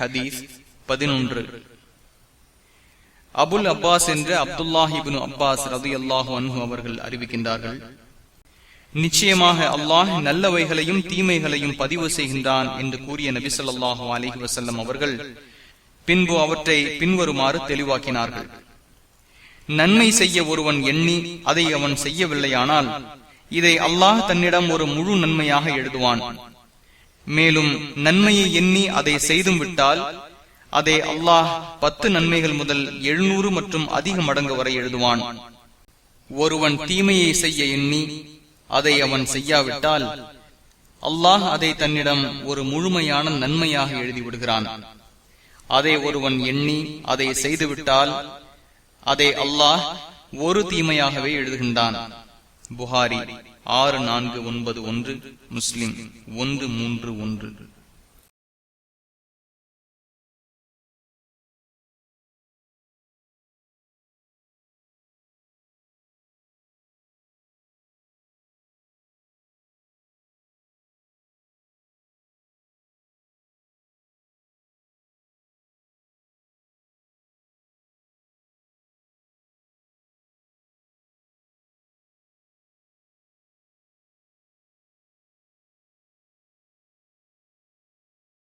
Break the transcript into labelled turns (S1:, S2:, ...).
S1: ஹதீஸ் பதினொன்று. அபுல் அப்பாஸ் என்று அப்துல்லாஹிபின் அப்பாஸ் ரதி அல்லாஹு அன்ஹு அவர்கள் அறிவிக்கின்றார்கள். நிச்சயமாக அல்லாஹ் நல்லவைகளையும் தீமைகளையும் பதிவு செய்கின்றான் என்று கூறிய நபி சொல்லாஹு அலைஹி வசல்லம் அவர்கள் பின்பு அவற்றை பின்வருமாறு தெளிவாக்கினார்கள். நன்மை செய்ய ஒருவன் எண்ணி அதை அவன் செய்யவில்லையானால் இதை அல்லாஹ் தன்னிடம் ஒரு முழு நன்மையாக எழுதுவான். மேலும் நன்மையை எண்ணி அதை செய்தும் விட்டால் அதை அல்லாஹ் பத்து நன்மைகள் முதல் எழுநூறு மற்றும் அதிக மடங்கு வரை எழுதுவான். ஒருவன் தீமையை செய்ய எண்ணி அதை அவன் செய்யாவிட்டால் அல்லாஹ் அதை தன்னிடம் ஒரு முழுமையான நன்மையாக எழுதிவிடுகிறான். அதை ஒருவன் எண்ணி அதை செய்துவிட்டால் அதை அல்லாஹ் ஒரு தீமையாகவே எழுதுகின்றான். புகாரி ஆறு நான்கு ஒன்பது ஒன்று முஸ்லிம் ஒன்று மூன்று ஒன்று.